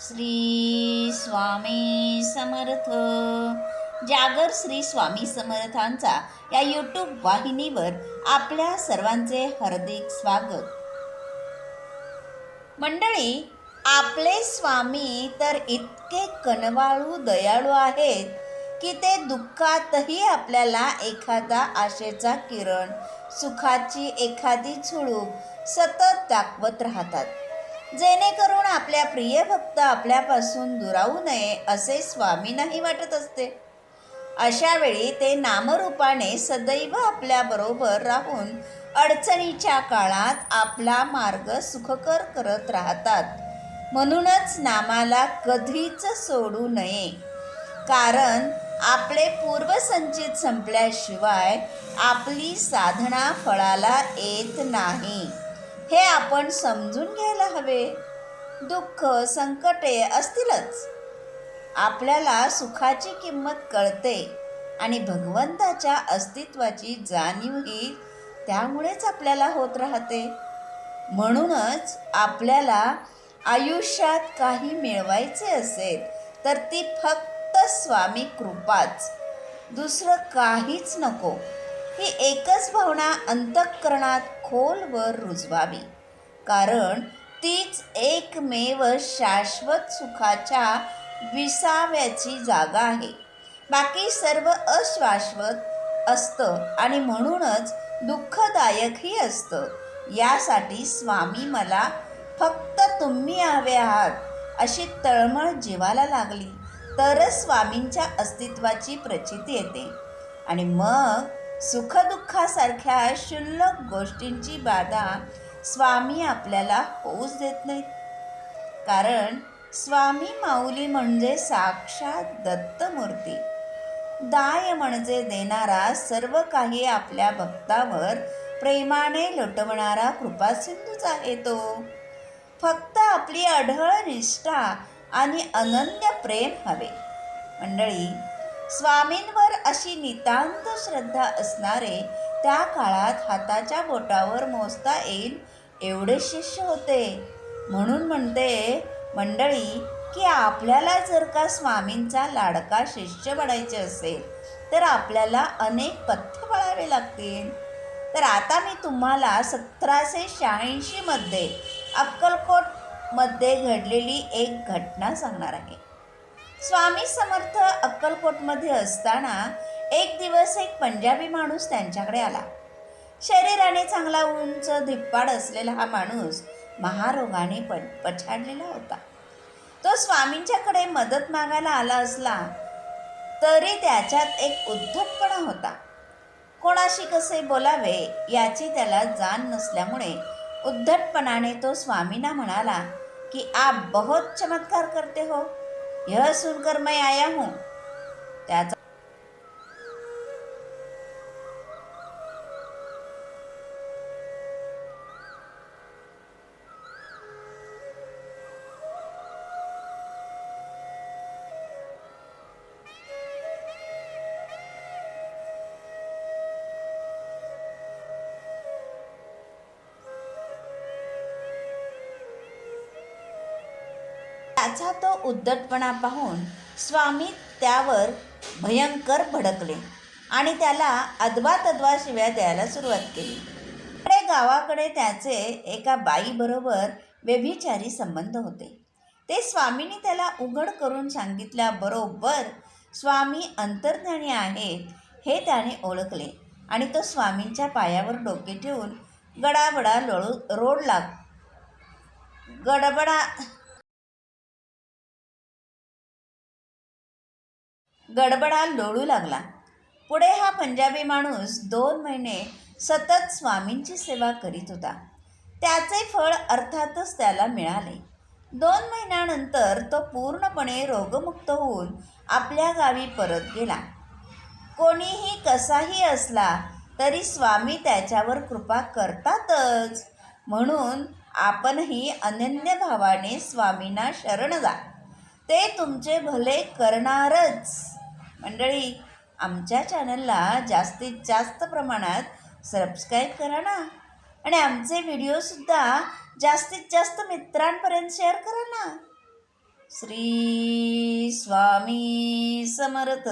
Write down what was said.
श्री स्वामी समर्थ. जागर श्री स्वामी समर्थांचा या यूट्यूब वाहिनीवर आपल्या सर्वांचे हार्दिक स्वागत. मंडळी आपले स्वामी तर इतके कनवाळू दयाळू आहेत की ते दुःखातही आपल्याला एखादा आशेचा किरण सुखाची एखादी झुळूक सतत दाखवत राहतात. जेणेकरून आपल्या प्रिय भक्त आपल्यापासून दुरावू नये असे स्वामींनाही वाटत असते. अशा वेळी ते नामरूपाने सदैव आपल्याबरोबर राहून अडचणीच्या काळात आपला मार्ग सुखकर करत राहतात. म्हणूनच नामाला कधीच सोडू नये. कारण आपले पूर्वसंचित संपल्याशिवाय आपली साधना फळाला येत नाही. हे आपण समजून घ्यायला हवे. दुःख संकटे असतीलच. आपल्याला सुखाची किंमत कळते आणि भगवंताच्या अस्तित्वाची जाणीवही त्यामुळेच आपल्याला होत राहते. म्हणूनच आपल्याला आयुष्यात काही मिळवायचे असेल तर ती फक्त स्वामी कृपाच. दुसरं काहीच नको. ही एकच भावना अंतःकरणात खोलवर रुजवावी. कारण तीच एकमेव शाश्वत सुखाच्या विसाव्याची जागा आहे. बाकी सर्व अशाश्वत असतं आणि म्हणूनच दुःखदायकही असतं. यासाठी स्वामी मला फक्त तुम्ही हवे आहात अशी तळमळ जीवाला लागली. तरच स्वामींच्या अस्तित्वाची प्रचिती येते. आणि मग सुखदुःखासारख्या क्षुल्लक गोष्टींची बाधा स्वामी आपल्याला होऊच देत नाहीत. कारण स्वामी माऊली म्हणजे साक्षात दत्तमूर्ती. दाय म्हणजे देणारा सर्व काही आपल्या भक्तावर प्रेमाने लुटवणारा कृपासिंधूच आहे तो. फक्त आपली अढळ निष्ठा आणि अनन्य प्रेम हवे. मंडळी स्वामींवर अशी नितांत श्रद्धा असणारे त्या काळात हाताच्या बोटावर मोजता येईल एवढे शिष्य होते. म्हणून म्हणते मंडळी की आपल्याला जर का स्वामींचा लाडका शिष्य बनायचे असेल तर आपल्याला अनेक पथ्य पळावे लागतील. तर आता मी तुम्हाला सतराशे शहाऐंशीमध्ये अक्कलकोटमध्ये घडलेली एक घटना सांगणार आहे. स्वामी समर्थ अक्कलकोटमध्ये असताना एक दिवस एक पंजाबी माणूस त्यांच्याकडे आला. शरीराने चांगला उंच धिप्पाड असलेला हा माणूस महारोगाने प पछाडलेला होता. तो स्वामींच्याकडे मदत मागायला आला असला तरी त्याच्यात एक उद्धटपणा होता. कोणाशी कसे बोलावे याची त्याला जाण नसल्यामुळे उद्धटपणाने तो स्वामींना म्हणाला की आप बहुत चमत्कार करते हो. यह सुनकर मैं आया हूँ। त्याचा त्याचा तो उद्धटपणा पाहून स्वामी त्यावर भयंकर भडकले आणि त्याला अदवा तद्वा शिव्या द्यायला सुरुवात केली. इकडे गावाकडे त्याचे एका बाईबरोबर व्यभिचारी संबंध होते. ते स्वामींनी त्याला उघड करून सांगितल्याबरोबर स्वामी अंतर्ज्ञानी आहेत हे त्याने ओळखले आणि तो स्वामींच्या पायावर डोके ठेवून गडाबडा लोळू रोड लाग गडबडा गडबडा लोळू लागला. पुढे हा पंजाबी माणूस दोन महिने सतत स्वामींची सेवा करीत होता. त्याचे फळ अर्थातच त्याला मिळाले. दोन महिन्यानंतर तो पूर्णपणे रोगमुक्त होऊन आपल्या गावी परत गेला. कोणीही कसाही असला तरी स्वामी त्याच्यावर कृपा करतातच. म्हणून आपणही अनन्य भावाने स्वामींना शरण जा ते तुमचे भले करणारच. मंडळी आमच्या चॅनलला जास्तीत जास्त प्रमाणात सबस्क्राईब करा ना. आणि आमचे व्हिडिओसुद्धा जास्तीत जास्त मित्रांपर्यंत शेअर करा ना. श्री स्वामी समर्थ.